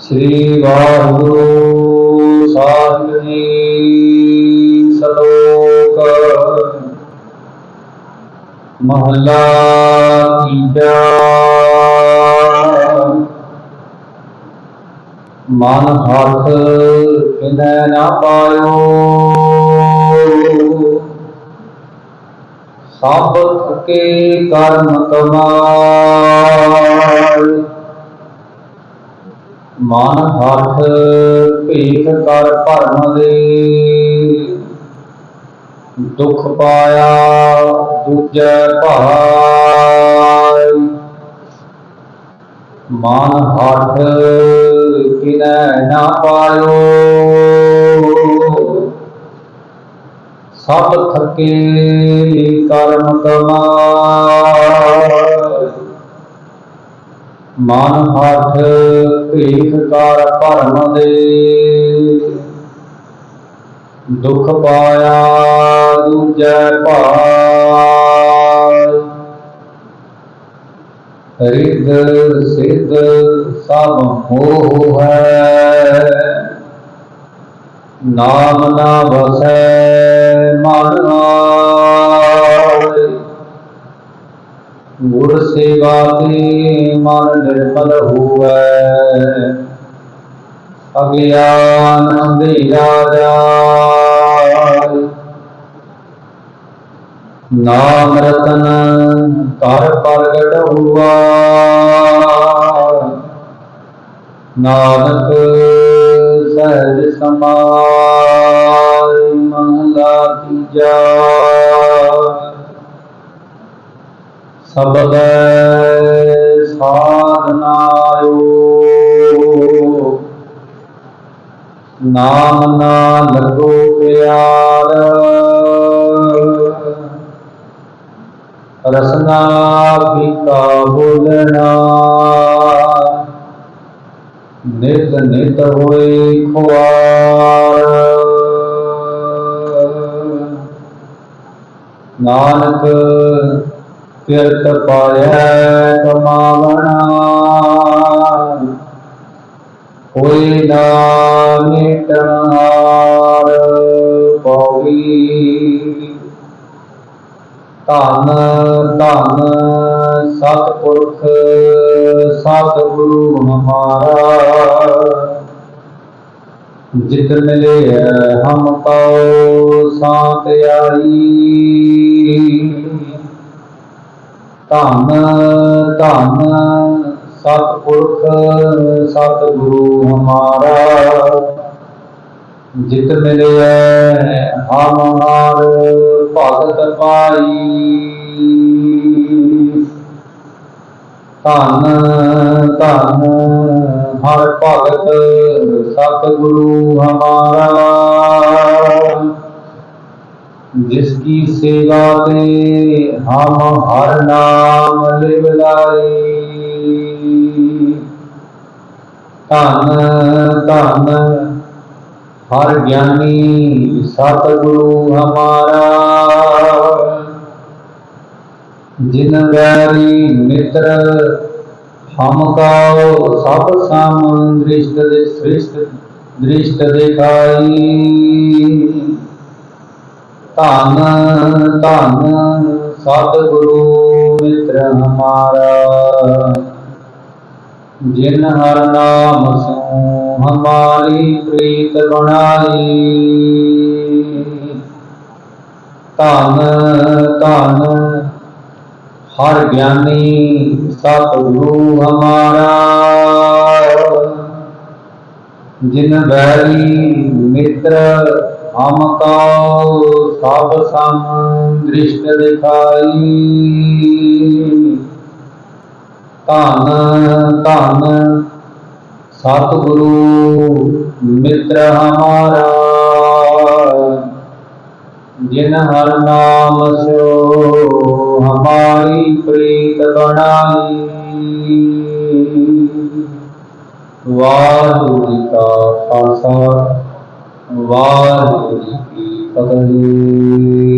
ਸ੍ਰੀ ਵਾਹਿਗੁਰੂ ਸਾਹਿਬ ਜੀ ਸਲੋਕ। ਮਹਲਾ ਤੀਜਾ। ਮਨ ਹੱਥ ਕਿਨੈ ਨਾ ਪਾਇਓ। ਸਭ ਥਕੇ ਕਰਮ ਕਮਾਲ ਮਨ ਹੱਥ ਭੇਖ ਕਰ ਭਰਮ ਦੇ। ਦੁਖ ਪਾਇਆ ਦੂਜੈ ਭਾਈ। ਮਨ ਹੱਥ ਕਿਨੈ ਨਾ ਪਾਇਓ। ਸਭ ਥਕੇ ਕਰਮ ਕਮਾਏ। ਮਨ ਹੱਥ ਭੇਖ ਕਰ ਭਰਮ ਦੇ। ਦੁਖ ਪਾਇਆ ਦੂਜੈ ਭਾਈ ਰਿੱਧ ਸਿੱਧ ਸਭ ਮੋਹ ਹੈ। ਨਾਮ ਨਾ ਵਸੈ ਮਨ ਗੁਰ ਸੇਵਾ ਤੇ ਮਨ ਨਿਰਮਲ ਹੋਵੈ। ਅਗਿਆਨ ਅੰਧੇਰਾ ਜਾਏ ਨਾਮ ਰਤਨ ਕਰ ਪ੍ਰਗਟ ਹੁਆ। ਨਾਨਕ ਸਹਿਜ ਸਮਾਇ ਮਹਲਾ ਤੀਜਾ। ਸਬਦ ਸਾਧਨਾਇਓ ਨਾਮ ਨਾ ਲੱਗੋ ਪਿਆਰ। ਰਸਨਾ ਪੀਤਾ ਬੋਲਣਾ। ਨਿਤ ਨਿਤ ਹੋਏ ਖੁਆਰ। ਨਾਨਕ ਕਿਰਤ ਪਾਇਐ ਕਮਾਵਣਾ। ਹੋਈ ਨਾ ਮਿਟਣਹਾਰ ਪਉੜੀ ਧੰਨ ਧੰਨ ਸਤਿਪੁਰਖ, ਸਤਿਗੁਰੂ ਹਮਾਰਾ ਜਿਤ ਮਿਲੇ ਹਮ ਕਉ, ਸਾਥ ਆਈ। ਧੰਨ ਧੰਨ ਸਤਿਪੁਰਖ ਸਤਿਗੁਰੂ ਹਮਾਰਾ ਜਿਤ ਮਿਲਿਆ ਹਮ ਹਾਰ ਭਗਤ ਪਾਈ ਧੰਨ ਧੰਨ ਹਰ ਭਗਤ ਸਤਿਗੁਰੂ ਹਮਾਰਾ ਜਿਸ ਕੀ ਸੇਵਾ ਤੇ ਹਮ ਹਰ ਨਾਮ ਲਿਵ ਲਾਈ ਧੰਨ ਧੰਨ, ਹਰ ਗਿਆਨੀ ਸਤਿਗੁਰੂ ਹਮਾਰਾ। ਜਿਨ ਵੈਰੀ ਮਿੱਤਰ, ਹਮ ਕਾਉ ਸਭ ਸਮ ਦ੍ਰਿਸ਼ਟ ਦੇ ਸ੍ਰਿਸ਼ਟ ਦ੍ਰਿਸ਼ਟ ਦਿਖਾਈ। ਧੰਨ ਧੰਨ ਸਤਿਗੁਰੂ ਮਿੱਤਰ ਹਮਾਰਾ ਜਿਨ ਹਰ ਨਾਮ ਸੋ ਹਮਾਰੀ ਪ੍ਰੀਤ ਬਣਾਈ। ਧੰਨ ਧੰਨ ਹਰ ਗਿਆਨੀ ਸਤਿਗੁਰੂ ਹਮਾਰਾ ਜਿਨ ਬੈਰੀ ਮਿੱਤਰ ਹਮ ਕਉ ਸਭ ਸਮ ਦ੍ਰਿਸ਼ਟ ਦਿਖਾਈ। ਧਨ, ਧੰਨ ਸਤਿਗੁਰੂ ਮਿੱਤਰ ਹਮਾਰਾ। ਜਿਨ ਹਰ ਨਾਮ ਸਿਓ ਹਮਾਰੀ ਪ੍ਰੀਤ ਬਣਾਈ। ਵਾਹਿਗੁਰੂ ਜੀ ਕਾ ਖਾਲਸਾ। ਵਾਹਿਗੁਰੂ ਜੀ ਕੀ ਫਤਿਹ।